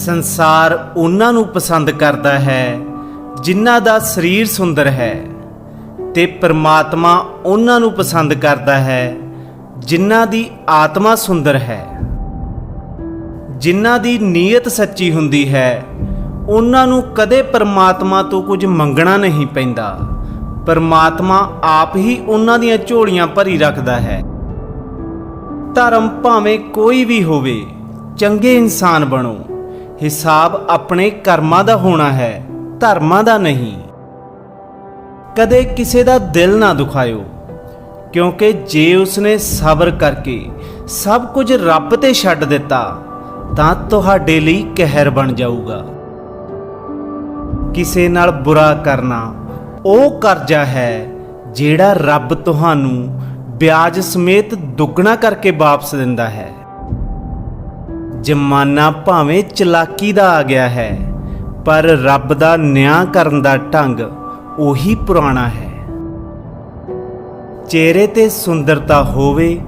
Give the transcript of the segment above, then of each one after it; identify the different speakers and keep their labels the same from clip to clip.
Speaker 1: ਸੰਸਾਰ ਉਹਨਾਂ ਨੂੰ ਪਸੰਦ ਕਰਦਾ ਹੈ, ਜਿਨ੍ਹਾਂ ਦਾ ਸਰੀਰ ਸੁੰਦਰ ਹੈ ਤੇ ਪ੍ਰਮਾਤਮਾ ਉਹਨਾਂ ਨੂੰ ਪਸੰਦ ਕਰਦਾ ਹੈ, ਜਿਨ੍ਹਾਂ ਦੀ ਆਤਮਾ ਸੁੰਦਰ ਹੈ। ਜਿਨ੍ਹਾਂ ਦੀ ਨੀਅਤ ਸੱਚੀ ਹੁੰਦੀ ਹੈ, ਉਹਨਾਂ ਨੂੰ ਕਦੇ ਪਰਮਾਤਮਾ ਤੋਂ ਕੁਝ ਮੰਗਣਾ ਨਹੀਂ ਪੈਂਦਾ। ਪਰਮਾਤਮਾ ਆਪ ਹੀ ਉਹਨਾਂ ਦੀਆਂ ਝੋਲੀਆਂ ਭਰੀ ਰੱਖਦਾ ਹੈ। ਧਰਮ ਭਾਵੇਂ ਕੋਈ ਵੀ ਹੋਵੇ, ਚੰਗੇ ਇਨਸਾਨ ਬਣੋ। ਹਿਸਾਬ ਆਪਣੇ ਕਰਮਾਂ ਦਾ ਹੋਣਾ ਹੈ, ਧਰਮਾਂ ਦਾ ਨਹੀਂ। ਕਦੇ ਕਿਸੇ ਦਾ ਦਿਲ ਨਾ ਦੁਖਾਇਓ, ਕਿਉਂਕਿ ਜੇ ਉਸਨੇ ਸਬਰ ਕਰਕੇ ਸਭ ਕੁਝ ਰੱਬ ਤੇ ਛੱਡ ਦਿੱਤਾ, ਤਾਂ ਤੁਹਾਡੇ ਲਈ ਕਹਿਰ ਬਣ ਜਾਊਗਾ। ਕਿਸੇ ਨਾਲ ਬੁਰਾ ਕਰਨਾ ਉਹ ਕਰਜ਼ਾ ਹੈ, ਜਿਹੜਾ ਰੱਬ ਤੁਹਾਨੂੰ ਵਿਆਜ ਸਮੇਤ ਦੁੱਗਣਾ ਕਰਕੇ ਵਾਪਸ ਦਿੰਦਾ ਹੈ। ਜਮਾਨਾ ਭਾਵੇਂ ਚਲਾਕੀ ਦਾ ਆ ਗਿਆ ਹੈ, ਪਰ ਰੱਬ ਦਾ ਨਿਆਂ ਕਰਨ ਦਾ ਢੰਗ ਉਹੀ ਪੁਰਾਣਾ ਹੈ। ਚਿਹਰੇ ਤੇ ਸੁੰਦਰਤਾ ਹੋਵੇ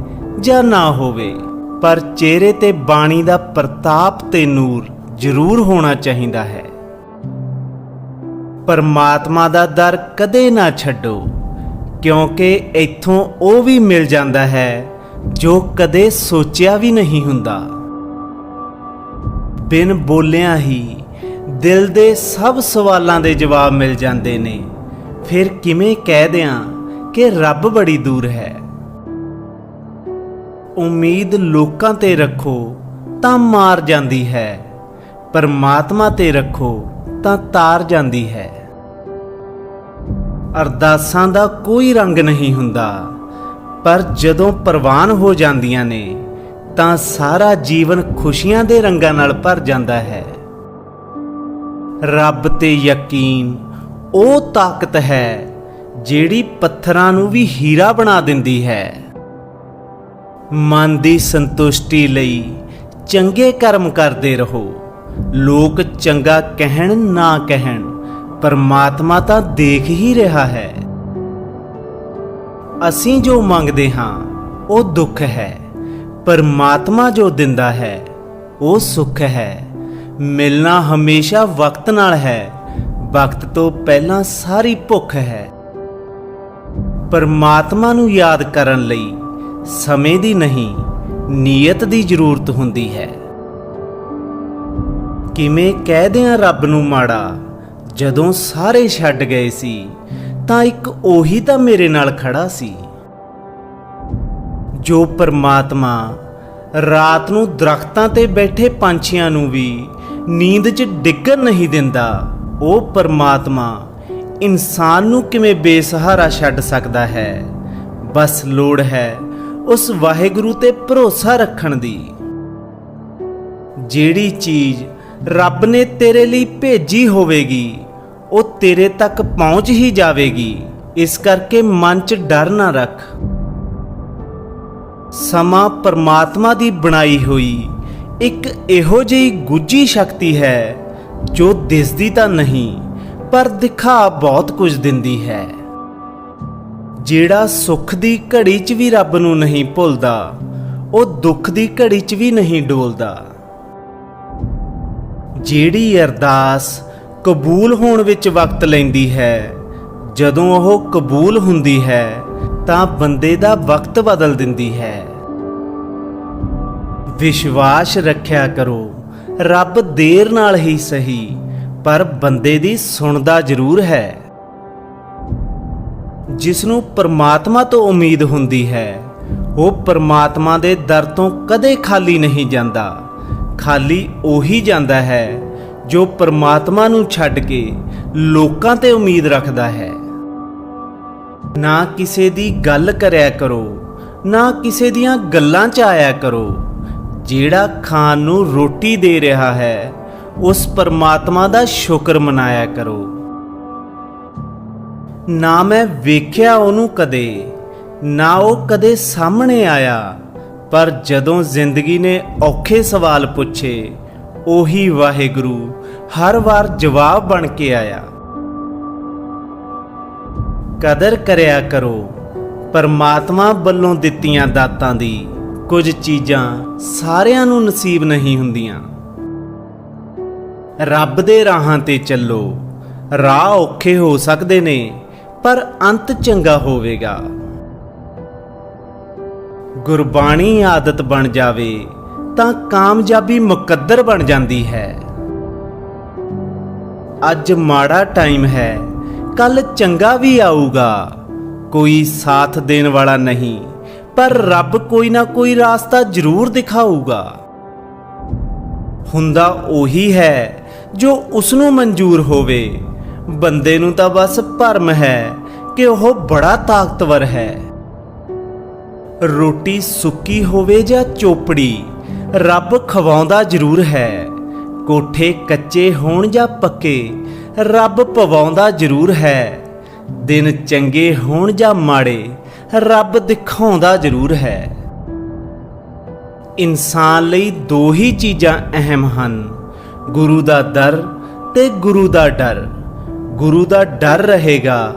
Speaker 1: ਜਾਂ ਨਾ ਹੋਵੇ, ਪਰ ਚਿਹਰੇ ਤੇ ਬਾਣੀ ਦਾ ਪ੍ਰਤਾਪ ਤੇ ਨੂਰ ਜ਼ਰੂਰ ਹੋਣਾ ਚਾਹੀਦਾ ਹੈ। ਪਰਮਾਤਮਾ ਦਾ ਦਰ ਕਦੇ ਨਾ ਛੱਡੋ, ਕਿਉਂਕਿ ਇੱਥੋਂ ਉਹ ਵੀ ਮਿਲ ਜਾਂਦਾ ਹੈ ਜੋ ਕਦੇ ਸੋਚਿਆ ਵੀ ਨਹੀਂ ਹੁੰਦਾ। ਬਿਨ ਬੋਲਿਆਂ ਹੀ ਦਿਲ ਦੇ ਸਭ ਸਵਾਲਾਂ ਦੇ ਜਵਾਬ ਮਿਲ ਜਾਂਦੇ ਨੇ। ਫਿਰ ਕਿਵੇਂ ਕਹਿ ਦਿਆਂ ਕਿ ਰੱਬ ਬੜੀ ਦੂਰ ਹੈ। ਉਮੀਦ ਲੋਕਾਂ ਤੇ ਰੱਖੋ ਤਾਂ ਮਾਰ ਜਾਂਦੀ ਹੈ। ਪਰਮਾਤਮਾ ਤੇ ਰੱਖੋ ਤਾਂ ਤਾਰ ਜਾਂਦੀ ਹੈ। ਅਰਦਾਸਾਂ ਦਾ ਕੋਈ ਰੰਗ ਨਹੀਂ ਹੁੰਦਾ, ਪਰ ਜਦੋਂ ਪ੍ਰਵਾਨ ਹੋ ਜਾਂਦੀਆਂ ਨੇ ਤਾਂ ਸਾਰਾ ਜੀਵਨ ਖੁਸ਼ੀਆਂ ਦੇ ਰੰਗਾਂ ਨਾਲ ਭਰ ਜਾਂਦਾ ਹੈ। ਰੱਬ ਤੇ ਯਕੀਨ ਉਹ ਤਾਕਤ ਹੈ ਜਿਹੜੀ ਪੱਥਰਾਂ ਨੂੰ ਵੀ ਹੀਰਾ ਬਣਾ ਦਿੰਦੀ ਹੈ। ਮਨ ਦੀ ਸੰਤੁਸ਼ਟੀ ਲਈ ਚੰਗੇ ਕਰਮ ਕਰਦੇ ਰਹੋ। ਲੋਕ ਚੰਗਾ ਕਹਿਣ ਨਾ ਕਹਿਣ, ਪਰਮਾਤਮਾ ਤਾਂ ਦੇਖ ਹੀ ਰਿਹਾ ਹੈ। ਅਸੀਂ ਜੋ ਮੰਗਦੇ ਹਾਂ, ਉਹ ਦੁੱਖ ਹੈ। ਪਰਮਾਤਮਾ ਜੋ ਦਿੰਦਾ ਹੈ, ਉਹ ਸੁੱਖ ਹੈ। ਮਿਲਣਾ ਹਮੇਸ਼ਾ ਵਕਤ ਨਾਲ ਹੈ, ਵਕਤ ਤੋਂ ਪਹਿਲਾਂ ਸਾਰੀ ਭੁੱਖ ਹੈ। ਪਰਮਾਤਮਾ ਨੂੰ ਯਾਦ ਕਰਨ ਲਈ ਸਮੇਂ ਦੀ ਨਹੀਂ, ਨੀਅਤ ਦੀ ਜ਼ਰੂਰਤ ਹੁੰਦੀ ਹੈ। ਕਿਵੇਂ ਕਹਦੇ ਆ ਰੱਬ ਨੂੰ ਮਾੜਾ, ਜਦੋਂ ਸਾਰੇ ਛੱਡ ਗਏ ਸੀ, ਤਾਂ ਇੱਕ ਉਹੀ ਤਾਂ ਮੇਰੇ ਨਾਲ ਖੜਾ ਸੀ। ਜੋ ਪਰਮਾਤਮਾ ਰਾਤ ਨੂੰ ਦਰਖਤਾਂ ਤੇ ਬੈਠੇ ਪੰਛੀਆਂ ਨੂੰ ਵੀ ਨੀਂਦ 'ਚ ਡਿੱਗਣ ਨਹੀਂ ਦਿੰਦਾ, ਉਹ ਪਰਮਾਤਮਾ ਇਨਸਾਨ ਨੂੰ ਕਿਵੇਂ ਬੇਸਹਾਰਾ ਛੱਡ ਸਕਦਾ ਹੈ? ਬਸ ਲੋੜ ਹੈ ਉਸ ਵਾਹਿਗੁਰੂ ਤੇ ਭਰੋਸਾ ਰੱਖਣ ਦੀ। ਜਿਹੜੀ ਚੀਜ਼ ਰੱਬ ਨੇ ਤੇਰੇ ਲਈ ਭੇਜੀ ਹੋਵੇਗੀ, ਉਹ ਤੇਰੇ ਤੱਕ ਪਹੁੰਚ ਹੀ ਜਾਵੇਗੀ। ਇਸ ਕਰਕੇ ਮਨ 'ਚ ਡਰ ਨਾ ਰੱਖ। ਸਮਾਂ ਪਰਮਾਤਮਾ ਦੀ ਬਣਾਈ ਹੋਈ ਇੱਕ ਇਹੋ ਜਿਹੀ ਗੁੱਜੀ ਸ਼ਕਤੀ ਹੈ ਜੋ ਦਿਸਦੀ ਤਾਂ ਨਹੀਂ, ਪਰ ਦਿਖਾ ਬਹੁਤ ਕੁਝ ਦਿੰਦੀ ਹੈ। ਜਿਹੜਾ ਸੁੱਖ ਦੀ ਘੜੀ 'ਚ ਵੀ ਰੱਬ ਨੂੰ ਨਹੀਂ ਭੁੱਲਦਾ, ਉਹ ਦੁੱਖ ਦੀ ਘੜੀ 'ਚ ਵੀ ਨਹੀਂ ਡੋਲਦਾ। ਜਿਹੜੀ ਅਰਦਾਸ ਕਬੂਲ ਹੋਣ ਵਿੱਚ ਵਕਤ ਲੈਂਦੀ ਹੈ, ਜਦੋਂ ਉਹ ਕਬੂਲ ਹੁੰਦੀ ਹੈ ਤਾਂ ਬੰਦੇ ਦਾ ਵਕਤ ਬਦਲ ਦਿੰਦੀ ਹੈ। ਵਿਸ਼ਵਾਸ ਰੱਖਿਆ ਕਰੋ, ਰੱਬ ਦੇਰ ਨਾਲ ਹੀ ਸਹੀ, ਪਰ ਬੰਦੇ ਦੀ ਸੁਣਦਾ ਜ਼ਰੂਰ ਹੈ। ਜਿਸ ਨੂੰ ਪਰਮਾਤਮਾ ਤੋਂ ਉਮੀਦ ਹੁੰਦੀ ਹੈ, ਉਹ ਪਰਮਾਤਮਾ ਦੇ ਦਰ ਤੋਂ ਕਦੇ ਖਾਲੀ ਨਹੀਂ ਜਾਂਦਾ। ਖਾਲੀ ਉਹੀ ਜਾਂਦਾ ਹੈ, ਜੋ ਪਰਮਾਤਮਾ ਨੂੰ ਛੱਡ ਕੇ ਲੋਕਾਂ ਤੇ ਉਮੀਦ ਰੱਖਦਾ ਹੈ। ਨਾ ਕਿਸੇ ਦੀ ਗੱਲ ਕਰਿਆ ਕਰੋ, ਨਾ ਕਿਸੇ ਦੀਆਂ ਗੱਲਾਂ 'ਚ ਆਇਆ ਕਰੋ। ਜਿਹੜਾ ਖਾਣ ਨੂੰ ਰੋਟੀ ਦੇ ਰਿਹਾ ਹੈ, ਉਸ ਪਰਮਾਤਮਾ ਦਾ ਸ਼ੁਕਰ ਮਨਾਇਆ ਕਰੋ। ਨਾ ਮੈਂ ਵੇਖਿਆ ਉਹਨੂੰ ਕਦੇ, ਨਾ ਉਹ ਕਦੇ ਸਾਹਮਣੇ ਆਇਆ, ਪਰ ਜਦੋਂ ਜ਼ਿੰਦਗੀ ਨੇ ਔਖੇ ਸਵਾਲ ਪੁੱਛੇ, ਉਹੀ ਵਾਹਿਗੁਰੂ ਹਰ ਵਾਰ ਜਵਾਬ ਬਣ ਕੇ ਆਇਆ। ਕਦਰ ਕਰਿਆ ਕਰੋ। ਪਰਮਾਤਮਾ ਵੱਲੋਂ ਦਿੱਤੀਆਂ ਦਾਤਾਂ ਦੀ ਕੁਝ ਚੀਜ਼ਾਂ ਸਾਰਿਆਂ ਨੂੰ ਨਸੀਬ ਨਹੀਂ ਹੁੰਦੀਆਂ। ਰੱਬ ਦੇ ਰਾਹਾਂ ਤੇ ਚੱਲੋ। ਰਾਹ ਔਖੇ ਹੋ ਸਕਦੇ ਨੇ, ਪਰ ਅੰਤ ਚੰਗਾ ਹੋਵੇਗਾ। ਗੁਰਬਾਣੀ ਆਦਤ ਬਣ ਜਾਵੇ, ਤਾਂ ਕਾਮਯਾਬੀ ਮੁਕੱਦਰ ਬਣ ਜਾਂਦੀ ਹੈ। ਅੱਜ ਮਾੜਾ ਟਾਈਮ ਹੈ ਕੱਲ ਚੰਗਾ ਵੀ ਆਊਗਾ, ਕੋਈ ਸਾਥ ਦੇਣ ਵਾਲਾ ਨਹੀਂ, ਪਰ ਰੱਬ ਕੋਈ ਨਾ ਕੋਈ ਰਾਸਤਾ ਜ਼ਰੂਰ ਦਿਖਾਊਗਾ। ਹੁੰਦਾ ਉਹੀ ਹੈ, ਜੋ ਉਸ ਨੂੰ ਮਨਜ਼ੂਰ ਹੋਵੇ। ਬੰਦੇ ਨੂੰ ਤਾਂ ਬਸ ਭਰਮ ਹੈ ਕਿ ਉਹ ਬੜਾ ਤਾਕਤਵਰ ਹੈ। ਰੋਟੀ ਸੁੱਕੀ ਹੋਵੇ ਜਾਂ ਚੋਪੜੀ, ਰੱਬ ਖਵਾਉਂਦਾ ਜ਼ਰੂਰ ਹੈ। ਕੋਠੇ ਕੱਚੇ ਹੋਣ ਜਾਂ ਪੱਕੇ ਰੱਬ ਪਵਾਉਂਦਾ ਜ਼ਰੂਰ ਹੈ। ਦਿਨ ਚੰਗੇ ਹੋਣ ਜਾਂ ਮਾੜੇ, ਰੱਬ ਦਿਖਾਉਂਦਾ ਜ਼ਰੂਰ ਹੈ। ਇਨਸਾਨ ਲਈ ਦੋ ਹੀ ਚੀਜ਼ਾਂ ਅਹਿਮ ਹਨ, ਗੁਰੂ ਦਾ ਦਰ ਤੇ ਗੁਰੂ ਦਾ ਡਰ। ਗੁਰੂ ਦਾ ਡਰ ਰਹੇਗਾ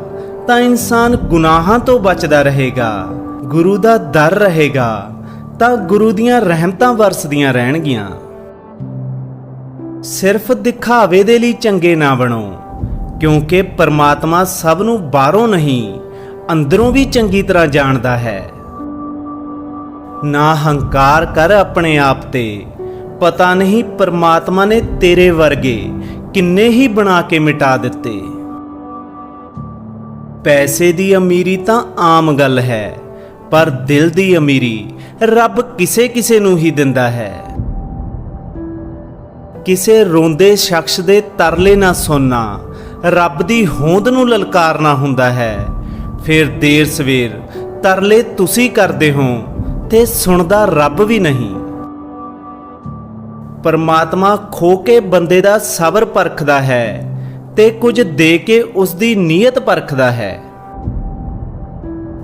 Speaker 1: ਤਾਂ ਇਨਸਾਨ ਗੁਨਾਹਾਂ ਤੋਂ ਬਚਦਾ ਰਹੇਗਾ। ਗੁਰੂ ਦਾ ਦਰ ਰਹੇਗਾ ਤਾਂ ਗੁਰੂ ਦੀਆਂ ਰਹਿਮਤਾਂ ਵਰਸਦੀਆਂ ਰਹਿਣਗੀਆਂ। ਸਿਰਫ ਦਿਖਾਵੇ ਦੇ ਲਈ ਚੰਗੇ ਨਾ ਬਣੋ, ਕਿਉਂਕਿ ਪਰਮਾਤਮਾ ਸਭ ਨੂੰ ਬਾਹਰੋਂ ਨਹੀਂ, ਅੰਦਰੋਂ ਵੀ ਚੰਗੀ ਤਰ੍ਹਾਂ ਜਾਣਦਾ ਹੈ। ਨਾ ਹੰਕਾਰ ਕਰ ਆਪਣੇ ਆਪ ਤੇ, ਪਤਾ ਨਹੀਂ ਪਰਮਾਤਮਾ ਨੇ ਤੇਰੇ ਵਰਗੇ ਕਿੰਨੇ ਹੀ ਬਣਾ ਕੇ ਮਿਟਾ ਦਿੱਤੇ। ਪੈਸੇ ਦੀ ਅਮੀਰੀ ਤਾਂ ਆਮ ਗੱਲ ਹੈ, ਪਰ ਦਿਲ ਦੀ ਅਮੀਰੀ ਰੱਬ ਕਿਸੇ ਕਿਸੇ ਨੂੰ ਹੀ ਦਿੰਦਾ ਹੈ। ਕਿਸੇ ਰੋਂਦੇ ਸ਼ਖਸ ਦੇ ਤਰਲੇ ਨਾ ਸੁਣਨਾ। ਰੱਬ ਦੀ ਹੋਂਦ ਨੂੰ ਲਲਕਾਰਨਾ ਹੁੰਦਾ ਹੈ। ਫਿਰ ਦੇਰ ਸਵੇਰ ਤਰਲੇ ਤੁਸੀਂ ਕਰਦੇ ਹੋ ਤੇ ਸੁਣਦਾ ਰੱਬ ਵੀ ਨਹੀਂ। ਪਰਮਾਤਮਾ ਖੋ ਕੇ ਬੰਦੇ ਦਾ ਸਬਰ ਪਰਖਦਾ ਹੈ ਤੇ ਕੁਝ ਦੇ ਕੇ ਉਸ ਦੀ ਨੀਅਤ ਪਰਖਦਾ ਹੈ।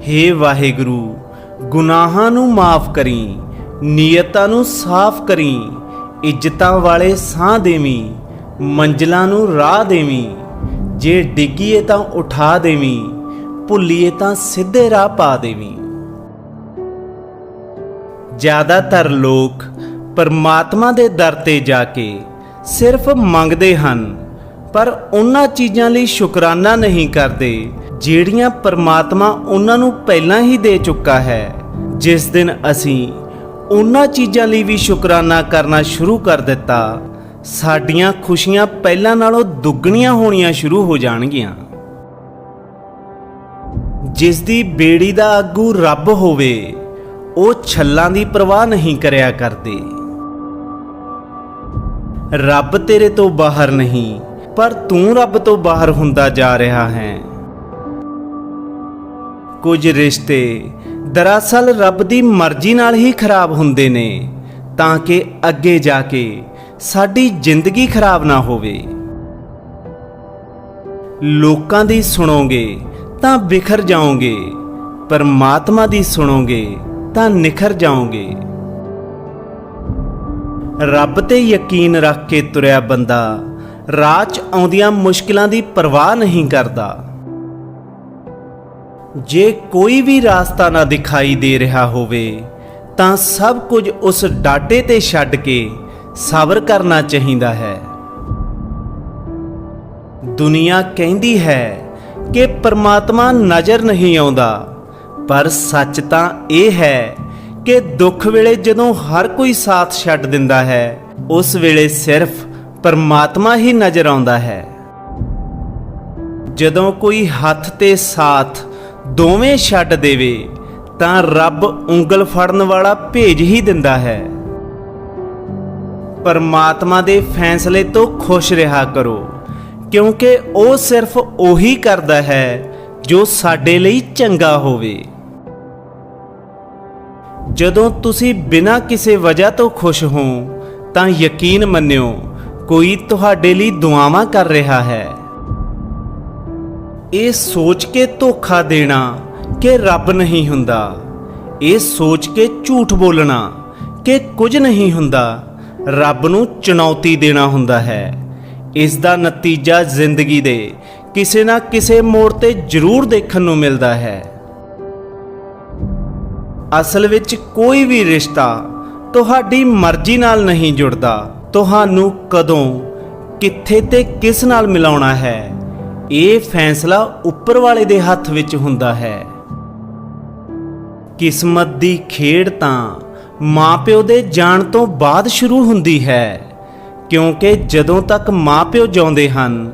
Speaker 1: ਹੇ ਵਾਹਿਗੁਰੂ, ਗੁਨਾਹਾਂ ਨੂੰ ਮਾਫ ਕਰੀ, ਨੀਅਤਾਂ ਨੂੰ ਸਾਫ਼ ਕਰੀ ਇੱਜ਼ਤਾਂ ਵਾਲੇ ਸਾਹ ਦੇਵੀਂ, ਮੰਜ਼ਲਾਂ ਨੂੰ ਰਾਹ ਦੇਵੀਂ। ਜੇ ਡਿੱਗੀਏ ਤਾਂ ਉਠਾ ਦੇਵੀਂ, ਭੁੱਲੀਏ ਤਾਂ ਸਿੱਧੇ ਰਾਹ ਪਾ ਦੇਵੀਂ। ਜ਼ਿਆਦਾਤਰ ਲੋਕ ਪਰਮਾਤਮਾ ਦੇ ਦਰ ਤੇ ਜਾ ਕੇ ਸਿਰਫ ਮੰਗਦੇ ਹਨ, ਪਰ ਉਹਨਾਂ ਚੀਜ਼ਾਂ ਲਈ ਸ਼ੁਕਰਾਨਾ ਨਹੀਂ ਕਰਦੇ, ਜਿਹੜੀਆਂ ਪਰਮਾਤਮਾ ਉਹਨਾਂ ਨੂੰ ਪਹਿਲਾਂ ਹੀ ਦੇ ਚੁੱਕਾ ਹੈ। ਜਿਸ ਦਿਨ ਅਸੀਂ ਉਹਨਾਂ ਚੀਜ਼ਾਂ ਲਈ ਵੀ ਸ਼ੁਕਰਾਨਾ ਕਰਨਾ ਸ਼ੁਰੂ ਕਰ ਦਿੱਤਾ। ਸਾਡੀਆਂ ਖੁਸ਼ੀਆਂ ਪਹਿਲਾਂ ਨਾਲੋਂ ਦੁੱਗਣੀਆਂ ਹੋਣੀਆਂ ਸ਼ੁਰੂ ਹੋ ਜਾਣਗੀਆਂ। ਜਿਸ ਦੀ ਬੇੜੀ ਦਾ ਆਗੂ ਰੱਬ ਹੋਵੇ, ਉਹ ਛੱਲਾਂ ਦੀ ਪਰਵਾਹ ਨਹੀਂ ਕਰਿਆ ਕਰਦੇ। ਰੱਬ ਤੇਰੇ ਤੋਂ ਬਾਹਰ ਨਹੀਂ, ਪਰ ਤੂੰ ਰੱਬ ਤੋਂ ਬਾਹਰ ਹੁੰਦਾ ਜਾ ਰਿਹਾ ਹੈ। ਕੁਝ ਰਿਸ਼ਤੇ ਦਰਅਸਲ ਰੱਬ ਦੀ ਮਰਜ਼ੀ ਨਾਲ ਹੀ ਖਰਾਬ ਹੁੰਦੇ ਨੇ, ਤਾਂ ਕਿ ਅੱਗੇ ਜਾ ਕੇ ਸਾਡੀ ਜ਼ਿੰਦਗੀ ਖਰਾਬ ਨਾ ਹੋਵੇ। ਲੋਕਾਂ ਦੀ ਸੁਣੋਗੇ ਤਾਂ ਬਿਖਰ ਜਾਓਗੇ, ਪਰਮਾਤਮਾ ਦੀ ਸੁਣੋਗੇ ਤਾਂ ਨਿਖਰ ਜਾਓਗੇ। ਰੱਬ ਤੇ ਯਕੀਨ ਰੱਖ ਕੇ ਤੁਰਿਆ ਬੰਦਾ ਰਾਹ 'ਚ ਆਉਂਦੀਆਂ ਮੁਸ਼ਕਿਲਾਂ ਦੀ ਪਰਵਾਹ ਨਹੀਂ ਕਰਦਾ। ਜੇ ਕੋਈ ਵੀ ਰਾਸਤਾ ਨਾ ਦਿਖਾਈ ਦੇ ਰਿਹਾ ਹੋਵੇ, ਤਾਂ ਸਭ ਕੁਝ ਉਸ ਡਾਟੇ ਤੇ ਛੱਡ ਕੇ ਸਬਰ ਕਰਨਾ ਚਾਹੀਦਾ ਹੈ। ਦੁਨੀਆ ਕਹਿੰਦੀ ਹੈ ਕਿ ਪਰਮਾਤਮਾ ਨਜ਼ਰ ਨਹੀਂ ਆਉਂਦਾ, ਪਰ ਸੱਚ ਤਾਂ ਇਹ ਹੈ ਕਿ ਦੁੱਖ ਵੇਲੇ ਜਦੋਂ ਹਰ ਕੋਈ ਸਾਥ ਛੱਡ ਦਿੰਦਾ ਹੈ, ਉਸ ਵੇਲੇ ਸਿਰਫ ਪਰਮਾਤਮਾ ਹੀ ਨਜ਼ਰ ਆਉਂਦਾ ਹੈ। ਜਦੋਂ ਕੋਈ ਹੱਥ ਤੇ ਸਾਥ ਦੋਵੇਂ ਛੱਡ ਦੇਵੇ, ਤਾਂ ਰੱਬ ਉਂਗਲ ਫੜਨ ਵਾਲਾ ਭੇਜ ਹੀ ਦਿੰਦਾ ਹੈ। ਪਰਮਾਤਮਾ ਦੇ ਫੈਸਲੇ ਤੋਂ ਖੁਸ਼ ਰਿਹਾ ਕਰੋ, ਕਿਉਂਕਿ ਉਹ ਸਿਰਫ ਉਹੀ ਕਰਦਾ ਹੈ ਜੋ ਸਾਡੇ ਲਈ ਚੰਗਾ ਹੋਵੇ। ਜਦੋਂ ਤੁਸੀਂ ਬਿਨਾਂ ਕਿਸੇ ਵਜ੍ਹਾ ਤੋਂ ਖੁਸ਼ ਹੋ, ਤਾਂ ਯਕੀਨ ਮੰਨਿਓ, ਕੋਈ ਤੁਹਾਡੇ ਲਈ ਦੁਆਵਾਂ ਕਰ ਰਿਹਾ ਹੈ। ਇਹ ਸੋਚ ਕੇ ਧੋਖਾ ਦੇਣਾ ਕਿ ਰੱਬ ਨਹੀਂ ਹੁੰਦਾ। ਇਹ ਸੋਚ ਕੇ ਝੂਠ ਬੋਲਣਾ ਕਿ ਕੁਝ ਨਹੀਂ ਹੁੰਦਾ। ਰੱਬ ਨੂੰ ਚੁਣੌਤੀ ਦੇਣਾ ਹੁੰਦਾ ਹੈ। ਇਸ ਦਾ ਨਤੀਜਾ ਜ਼ਿੰਦਗੀ ਦੇ ਕਿਸੇ ਨਾ ਕਿਸੇ ਮੋੜ ਤੇ ਜ਼ਰੂਰ ਦੇਖਣ ਨੂੰ ਮਿਲਦਾ ਹੈ। ਅਸਲ ਵਿੱਚ ਕੋਈ ਵੀ ਰਿਸ਼ਤਾ ਤੁਹਾਡੀ ਮਰਜ਼ੀ ਨਾਲ ਨਹੀਂ ਜੁੜਦਾ। ਤੁਹਾਨੂੰ ਕਦੋਂ, ਕਿੱਥੇ ਤੇ ਕਿਸ ਨਾਲ ਮਿਲਾਉਣਾ ਹੈ। ਇਹ ਫੈਸਲਾ ਉੱਪਰ ਵਾਲੇ ਦੇ ਹੱਥ ਵਿੱਚ ਹੁੰਦਾ ਹੈ। ਕਿਸਮਤ ਦੀ ਖੇਡ ਤਾਂ ਮਾਪਿਓ ਦੇ ਜਾਣ ਤੋਂ ਬਾਅਦ ਸ਼ੁਰੂ ਹੁੰਦੀ ਹੈ, ਕਿਉਂਕਿ ਜਦੋਂ ਤੱਕ ਮਾਪਿਓ ਜਿਉਂਦੇ ਹਨ,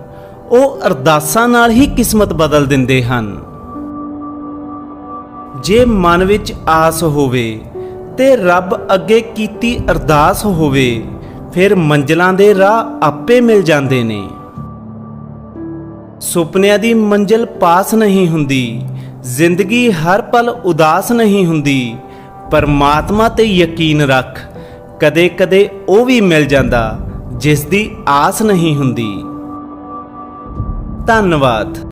Speaker 1: ਉਹ ਅਰਦਾਸਾਂ ਨਾਲ ਹੀ ਕਿਸਮਤ ਬਦਲ ਦਿੰਦੇ ਹਨ। ਜੇ ਮਨ ਵਿੱਚ ਆਸ ਹੋਵੇ ਤੇ ਰੱਬ ਅੱਗੇ ਕੀਤੀ ਅਰਦਾਸ ਹੋਵੇ, ਫਿਰ ਮੰਜ਼ਲਾਂ ਦੇ ਰਾਹ ਆਪੇ ਮਿਲ ਜਾਂਦੇ ਨੇ। ਸੁਪਨਿਆਂ ਦੀ ਮੰਜ਼ਿਲ ਪਾਸ ਨਹੀਂ ਹੁੰਦੀ, ਜ਼ਿੰਦਗੀ ਹਰ ਪਲ ਉਦਾਸ ਨਹੀਂ ਹੁੰਦੀ, ਪਰਮਾਤਮਾ ਤੇ ਯਕੀਨ ਰੱਖ, ਕਦੇ-ਕਦੇ ਉਹ ਵੀ ਮਿਲ ਜਾਂਦਾ, ਜਿਸ ਦੀ ਆਸ ਨਹੀਂ ਹੁੰਦੀ। ਧੰਨਵਾਦ।